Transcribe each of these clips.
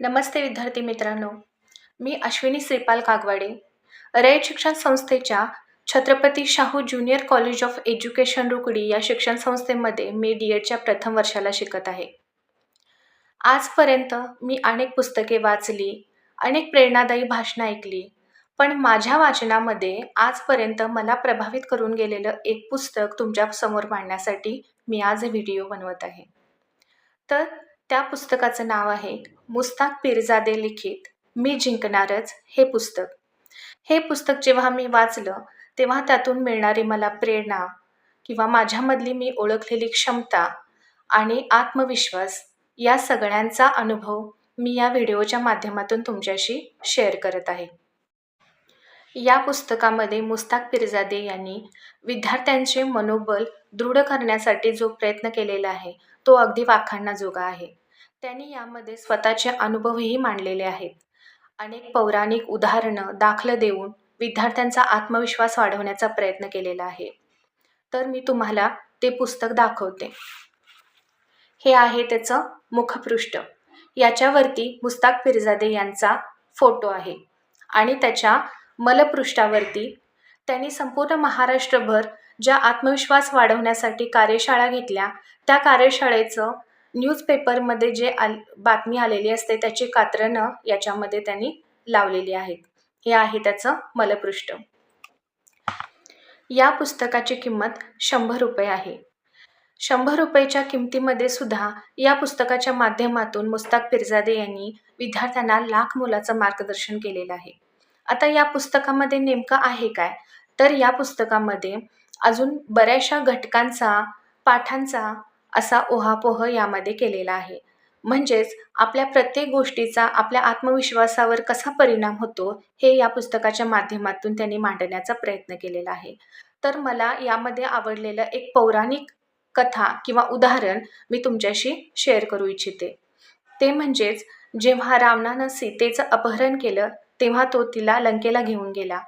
नमस्ते विद्यार्थी मित्रांनो. मी अश्विनी श्रीपाल कागवाडे. रयत शिक्षण संस्थेच्या Chhatrapati Shahu junior college of education Rukadi या शिक्षण संस्थेमध्ये मी डी एडच्या प्रथम वर्षाला शिकत आहे. आजपर्यंत मी अनेक पुस्तके वाचली अनेक प्रेरणादायी भाषणं ऐकली पण माझ्या वाचनामध्ये आजपर्यंत मला प्रभावित करून गेलेलं एक पुस्तक तुमच्यासमोर मांडण्यासाठी मी आज व्हिडिओ बनवत आहे. तर त्या पुस्तकाचं नाव आहे मुस्ताक पिरजादे लिखित मी जिंकणारच हे पुस्तक. हे पुस्तक जेव्हा मी वाचलं तेव्हा त्यातून मिळणारी मला प्रेरणा किंवा माझ्यामधली मी ओळखलेली क्षमता आणि आत्मविश्वास या सगळ्यांचा अनुभव मी या व्हिडिओच्या माध्यमातून तुमच्याशी शेअर करत आहे. या पुस्तकामध्ये मुस्ताक पिरजादे यांनी विद्यार्थ्यांचे मनोबल दृढ करण्यासाठी जो प्रयत्न केलेला आहे तो अगदी वाखाणण्याजोगा आहे. त्यांनी यामध्ये स्वतःचे अनुभवही मांडलेले आहेत. अनेक पौराणिक उदाहरणं दाखलं देऊन विद्यार्थ्यांचा आत्मविश्वास वाढवण्याचा प्रयत्न केलेला आहे. तर मी तुम्हाला ते पुस्तक दाखवते. हे आहे त्याचं मुखपृष्ठ. याच्यावरती मुस्ताक पिरजादे यांचा फोटो आहे आणि त्याच्या मलपृष्ठावरती त्यांनी संपूर्ण महाराष्ट्रभर ज्या आत्मविश्वास वाढवण्यासाठी कार्यशाळा घेतल्या त्या कार्यशाळेचं न्यूजपेपरमध्ये जे आल बातमी आलेली असते त्याची कात्रणं याच्यामध्ये त्यांनी लावलेली आहेत. हे आहे त्याचं मलपृष्ठ. या पुस्तकाची किंमत शंभर रुपये आहे. शंभर रुपयेच्या किमतीमध्ये सुद्धा या पुस्तकाच्या माध्यमातून मुस्ताक पिरजादे यांनी विद्यार्थ्यांना लाख मोलाचं मार्गदर्शन केलेलं आहे. आता या पुस्तकामध्ये नेमकं आहे काय? तर या पुस्तकामध्ये अजून बऱ्याचशा घटकांचा पाठांचा असा ओहापोह यामध्ये केलेला आहे. म्हणजेच आपल्या प्रत्येक गोष्टीचा आपल्या आत्मविश्वासावर कसा परिणाम होतो हे या पुस्तकाच्या माध्यमातून त्यांनी मांडण्याचा प्रयत्न केलेला आहे. तर मला यामध्ये आवडलेलं एक पौराणिक कथा किंवा उदाहरण मी तुमच्याशी शेअर करू इच्छिते. ते म्हणजेच जेव्हा रावणानं सीतेचं अपहरण केलं तेव्हा तो तिला लंकेला घेऊन गेला.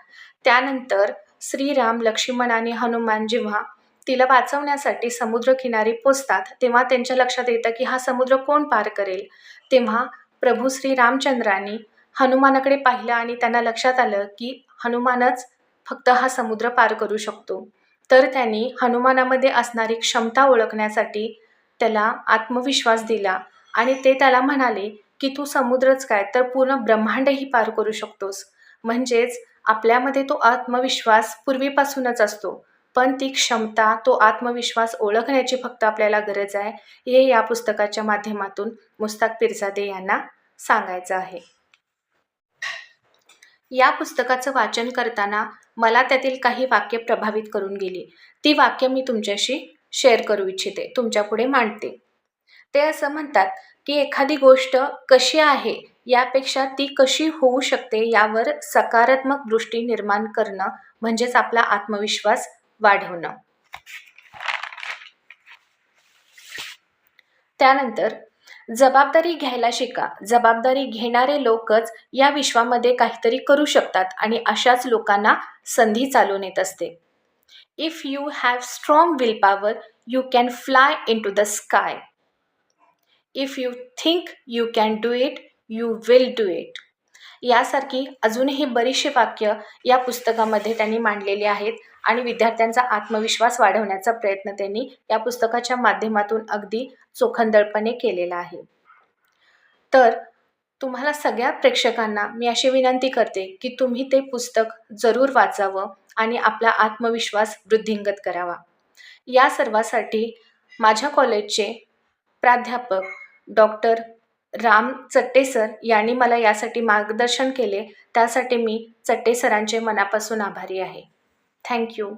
त्यानंतर श्रीराम लक्ष्मण आणि हनुमान जेव्हा तिला वाचवण्यासाठी समुद्रकिनारी पोचतात तेव्हा त्यांच्या लक्षात येतं की हा समुद्र कोण पार करेल. तेव्हा प्रभू श्री रामचंद्रांनी हनुमानाकडे पाहिलं आणि त्यांना लक्षात आलं की हनुमानच फक्त हा समुद्र पार करू शकतो. तर त्यांनी हनुमानामध्ये असणारी क्षमता ओळखण्यासाठी त्याला आत्मविश्वास दिला आणि ते त्याला म्हणाले की तू समुद्रच काय तर पूर्ण ब्रह्मांडही पार करू शकतोस. म्हणजेच आपल्यामध्ये तो आत्मविश्वास पूर्वीपासूनच असतो. पण ती क्षमता तो आत्मविश्वास ओळखण्याची फक्त आपल्याला गरज आहे हे या पुस्तकाच्या माध्यमातून मुस्ताक पिरजादे यांना सांगायचं आहे. या पुस्तकाचं वाचन करताना मला त्यातील काही वाक्य प्रभावित करून गेली. ती वाक्य मी तुमच्याशी शेअर करू इच्छिते तुमच्यापुढे मांडते. ते असं म्हणतात की एखादी गोष्ट कशी आहे यापेक्षा ती कशी होऊ शकते यावर सकारात्मक दृष्टी निर्माण करणं म्हणजेच आपला आत्मविश्वास वाढवणं. त्यानंतर जबाबदारी घ्यायला शिका. जबाबदारी घेणारे लोकच या विश्वामध्ये काहीतरी करू शकतात आणि अशाच लोकांना संधी चालून येत असते. If you have strong will power you can fly into the sky if you think you can do it you will do it यासारखी अजूनही बरीचशी वाक्य या पुस्तकामध्ये त्यांनी मांडलेली आहेत आणि विद्यार्थ्यांचा आत्मविश्वास वाढवण्याचा प्रयत्न त्यांनी या पुस्तकाच्या माध्यमातून अगदी चोखंदळपणे केलेला आहे. तर तुम्हाला सगळ्या प्रेक्षकांना मी अशी विनंती करते की तुम्ही ते पुस्तक जरूर वाचावं आणि आपला आत्मविश्वास वृद्धिंगत करावा. या सर्वासाठी माझ्या कॉलेजचे प्राध्यापक डॉक्टर राम चट्टे सर यांनी मला यासाठी मार्गदर्शन केले. त्यासाठी मी चट्टे सरांचे मनापासून आभारी आहे. थँक्यू.